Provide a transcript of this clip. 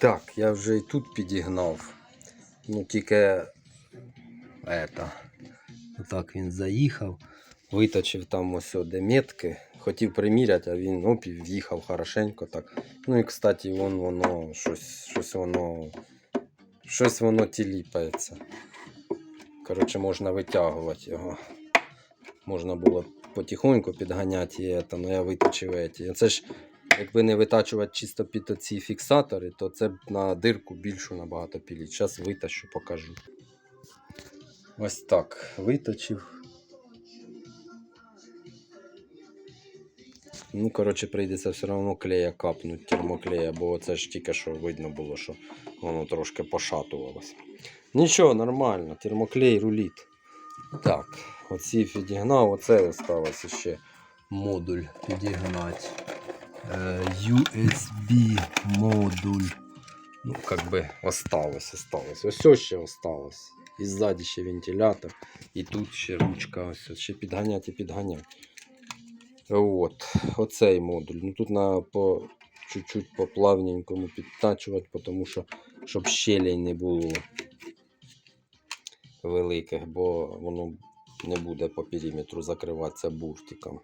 Так, я вже і тут підігнав. Ну тільки ета. Отак він заїхав, виточив там ось де метки. Хотів приміряти, а він оп, в'їхав хорошенько так. Ну і кстати, вон воно щось, щось воно. Щось воно тіліпається. Коротше, можна витягувати його. Можна було потихоньку підганяти але я виточив еті. Це ж, якби не витачувати чисто під оці фіксатори, то це б на дирку більшу набагато піліть. Зараз витащу, покажу. Ось так, виточив. Ну, коротше, прийдеться все одно клея капнути, термоклея, бо це ж тільки що видно було, що воно трошки пошатувалось. Нічого, нормально, термоклей руліт. Так, оці підігнав, оце осталось ще модуль підігнати. Е, USB модуль. Ну, как би осталось, осталось. Ось ще осталось. І ззаді ще вентилятор, і тут ще ручка, ось, ще підганять і підганять. От, оцей модуль. Ну тут на по чуть-чуть по плавненькому підтачувати, тому що щоб щелей не було великих, бо воно не буде по периметру закриватися буртиком.